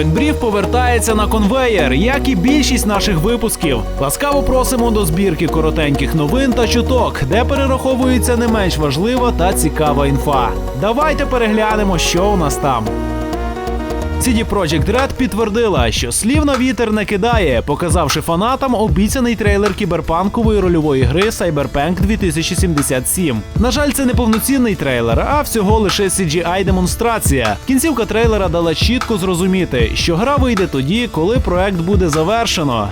Фінбрів повертається на конвеєр, як і більшість наших випусків. Ласкаво просимо до збірки коротеньких новин та чуток, де перераховується не менш важлива та цікава інфа. Давайте переглянемо, що у нас там. CD Projekt Red підтвердила, що слів на вітер не кидає, показавши фанатам обіцяний трейлер кіберпанкової рольової гри Cyberpunk 2077. На жаль, це не повноцінний трейлер, а всього лише CGI демонстрація. Кінцівка трейлера дала чітко зрозуміти, що гра вийде тоді, коли проект буде завершено.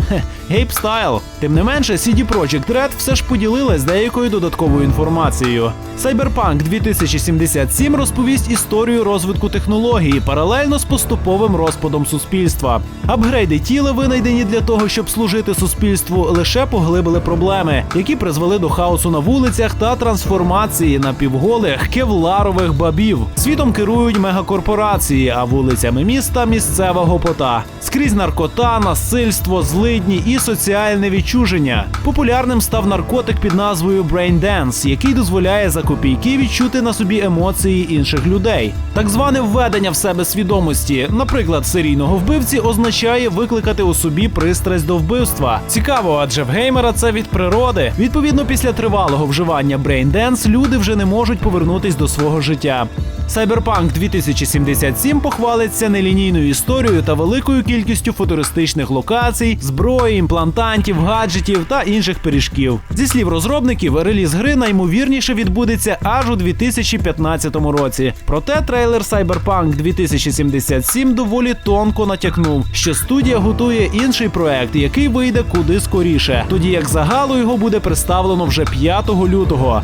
Гейп стайл. Тим не менше, CD Projekt Red все ж поділилась деякою додатковою інформацією. Cyberpunk 2077 розповість історію розвитку технології паралельно з поступовим розпадом суспільства. Апгрейди тіла, винайдені для того, щоб служити суспільству, лише поглибили проблеми, які призвели до хаосу на вулицях та трансформації напівголих кевларових бабів. Світом керують мегакорпорації, а вулицями міста місцева гопота. Скрізь наркота, насильство, злидні і соціальне відчуження. Популярним став наркотик під назвою Brain Dance, який дозволяє за копійки відчути на собі емоції інших людей. Так зване введення в себе свідомості, наприклад, серійного вбивці, означає викликати у собі пристрасть до вбивства. Цікаво, адже в геймера це від природи. Відповідно, після тривалого вживання Brain Dance люди вже не можуть повернутись до свого життя. Cyberpunk 2077 похвалиться нелінійною історією та великою кількістю футуристичних локацій, зброї, імплантантів, гаджетів та інших пиріжків. Зі слів розробників, реліз гри наймовірніше відбудеться аж у 2015 році. Проте трейлер Cyberpunk 2077 доволі тонко натякнув, що студія готує інший проект, який вийде куди скоріше, тоді як загалу його буде представлено вже 5 лютого.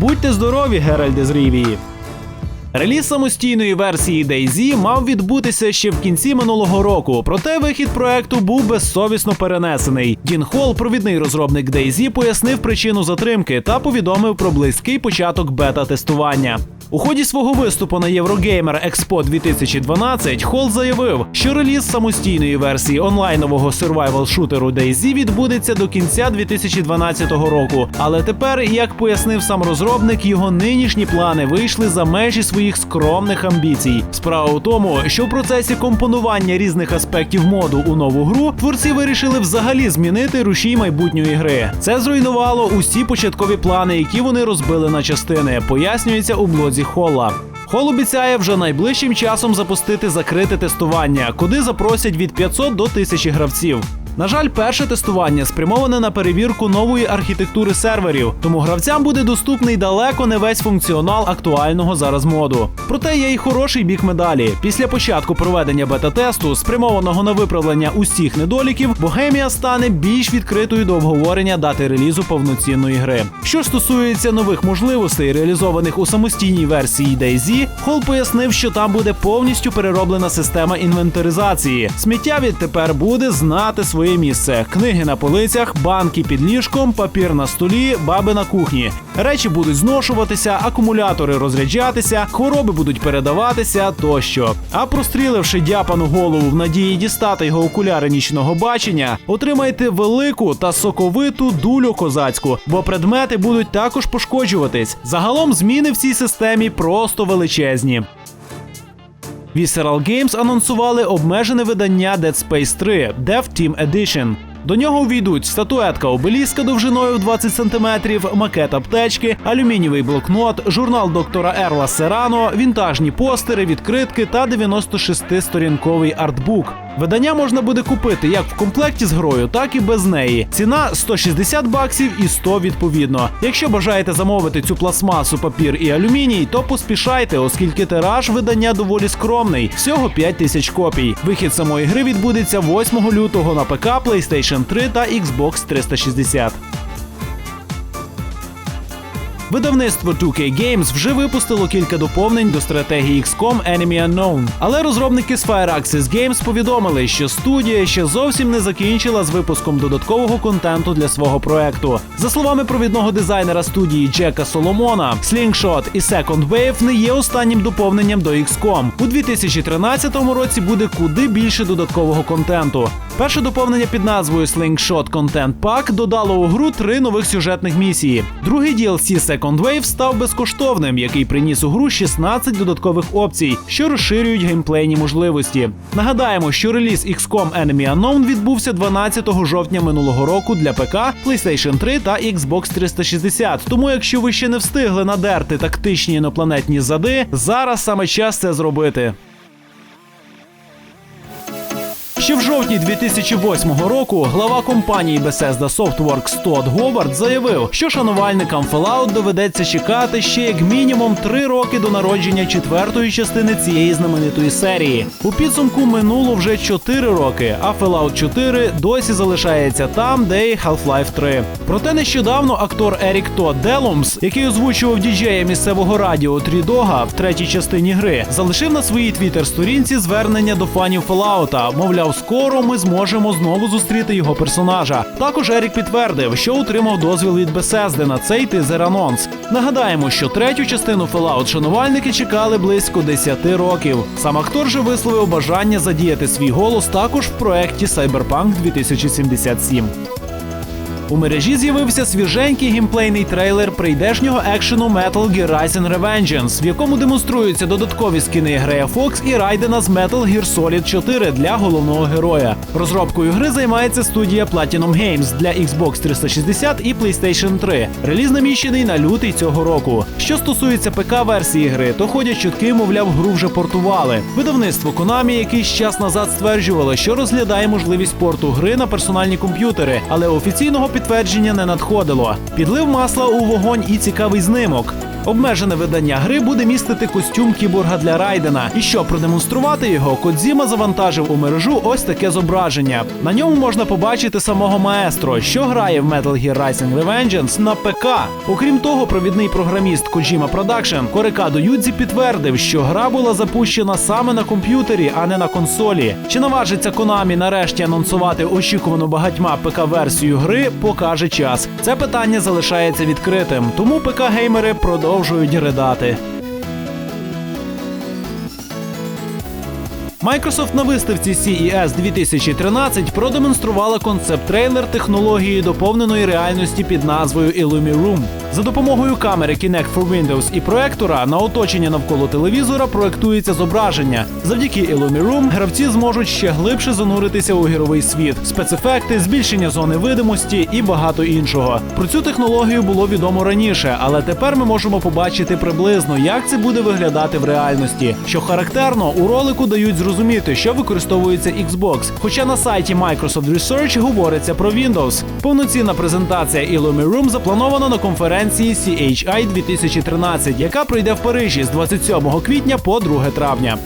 Будьте здорові, Геральди з Рівії! Реліз самостійної версії DayZ мав відбутися ще в кінці минулого року, проте вихід проекту був безсовісно перенесений. Дін Холл, провідний розробник DayZ, пояснив причину затримки та повідомив про близький початок бета-тестування. У ході свого виступу на Eurogamer Expo 2012 Холл заявив, що реліз самостійної версії онлайнового survival шутеру DayZ відбудеться до кінця 2012 року. Але тепер, як пояснив сам розробник, його нинішні плани вийшли за межі своїх скромних амбіцій. Справа у тому, що в процесі компонування різних аспектів моду у нову гру творці вирішили взагалі змінити рушій майбутньої гри. Це зруйнувало усі початкові плани, які вони розбили на частини. Пояснюється у блозі Холла. Хол обіцяє вже найближчим часом запустити закрите тестування, куди запросять від 500 до 1000 гравців. На жаль, перше тестування спрямоване на перевірку нової архітектури серверів, тому гравцям буде доступний далеко не весь функціонал актуального зараз моду. Проте є й хороший бік медалі. Після початку проведення бета-тесту, спрямованого на виправлення усіх недоліків, Богемія стане більш відкритою до обговорення дати релізу повноцінної гри. Що стосується нових можливостей, реалізованих у самостійній версії DayZ, Холл пояснив, що там буде повністю перероблена система інвентаризації. Сміття відтепер буде знати своє місце: книги на полицях, банки під ліжком, папір на столі, баби на кухні. Речі будуть зношуватися, акумулятори розряджатися, хвороби будуть передаватися тощо. А простріливши дяпану голову в надії дістати його окуляри нічного бачення, отримайте велику та соковиту дулю козацьку, бо предмети будуть також пошкоджуватись. Загалом зміни в цій системі просто величезні. Visceral Games анонсували обмежене видання Dead Space 3 Dev Team Edition. До нього увійдуть статуетка обеліска довжиною в 20 см, макет аптечки, алюмінієвий блокнот, журнал доктора Ерла Серано, вінтажні постери, відкритки та 96-сторінковий артбук. Видання можна буде купити як в комплекті з грою, так і без неї. Ціна 160 баксів і 100 відповідно. Якщо бажаєте замовити цю пластмасу, папір і алюміній, то поспішайте, оскільки тираж видання доволі скромний всього 5 тисяч копій. Вихід самої гри відбудеться 8 лютого на ПК, PlayStation 3 та Xbox 360. Видавництво 2K Games вже випустило кілька доповнень до стратегії XCOM Enemy Unknown. Але розробники з Firaxis Games повідомили, що студія ще зовсім не закінчила з випуском додаткового контенту для свого проекту. За словами провідного дизайнера студії Джека Соломона, Slingshot і Second Wave не є останнім доповненням до XCOM. У 2013 році буде куди більше додаткового контенту. Перше доповнення під назвою Slingshot Content Pack додало у гру три нових сюжетних місії. Другий DLC Second Wave став безкоштовним, який приніс у гру 16 додаткових опцій, що розширюють геймплейні можливості. Нагадаємо, що реліз XCOM Enemy Unknown відбувся 12 жовтня минулого року для ПК, PlayStation 3 та Xbox 360. Тому, якщо ви ще не встигли надерти тактичні інопланетні зади, зараз саме час це зробити. Ще в жовтні 2008 року глава компанії Bethesda Softworks Тодд Говард заявив, що шанувальникам Fallout доведеться чекати ще як мінімум три роки до народження четвертої частини цієї знаменитої серії. У підсумку минуло вже 4 роки, а Fallout 4 досі залишається там, де і Half-Life 3. Проте нещодавно актор Ерік Тодд Делумс, який озвучував діджея місцевого радіо Трідога в третій частині гри, залишив на своїй твіттер-сторінці звернення до фанів Fallout, мовляв, скоро ми зможемо знову зустріти його персонажа. Також Ерік підтвердив, що отримав дозвіл від Бесезди на цей тизер анонс. Нагадаємо, що третю частину Fallout шанувальники чекали близько 10 років. Сам актор же висловив бажання задіяти свій голос також в проекті Cyberpunk 2077. У мережі з'явився свіженький геймплейний трейлер прийдешнього екшену Metal Gear Rising Revengeance, в якому демонструються додаткові скини Грея Фокс і Райдена з Metal Gear Solid 4 для головного героя. Розробкою гри займається студія Platinum Games для Xbox 360 і PlayStation 3. Реліз наміщений на лютий цього року. Що стосується ПК-версії гри, то ходять чутки, мовляв, гру вже портували. Видавництво Konami якийсь час назад стверджувало, що розглядає можливість порту гри на персональні комп'ютери, але офіційного підтвердження не надходило. Підлив масла у вогонь і цікавий знимок. Обмежене видання гри буде містити костюм кіборга для Райдена. І щоб продемонструвати його, Кодзіма завантажив у мережу ось таке зображення. На ньому можна побачити самого маестро, що грає в Metal Gear Rising Revengeance на ПК. Окрім того, провідний програміст Kojima Production Корекадо Юдзі підтвердив, що гра була запущена саме на комп'ютері, а не на консолі. Чи наважиться Konami нарешті анонсувати очікувану багатьма ПК-версію гри, покаже час. Це питання залишається відкритим, тому ПК-геймери продовжують ридати. Microsoft на виставці CES 2013 продемонструвала концепт-трейлер технології доповненої реальності під назвою Illumiroom. За допомогою камери Kinect for Windows і проектора на оточення навколо телевізора проектується зображення. Завдяки Illumiroom гравці зможуть ще глибше зануритися у ігровий світ, спецефекти, збільшення зони видимості і багато іншого. Про цю технологію було відомо раніше, але тепер ми можемо побачити приблизно, як це буде виглядати в реальності. Що характерно, у ролику дають зрозуміти, що використовується Xbox. Хоча на сайті Microsoft Research говориться про Windows. Повноцінна презентація Illumiroom запланована на конференції CHI 2013, яка пройде в Парижі з 27 квітня по 2 травня.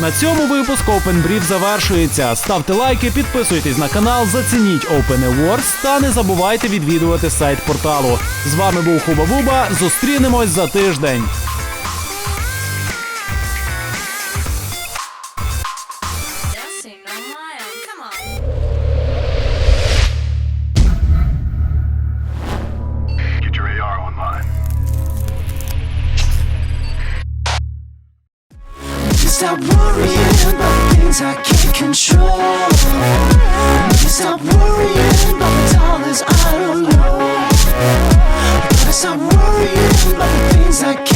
На цьому випуск Open Brief завершується. Ставте лайки, підписуйтесь на канал, зацініть Open Awards та не забувайте відвідувати сайт порталу. З вами був Хуба Буба. Зустрінемось за тиждень. things I can't control. Maybe stop worrying about the dollars I don't know. Gotta stop worrying about the things I can't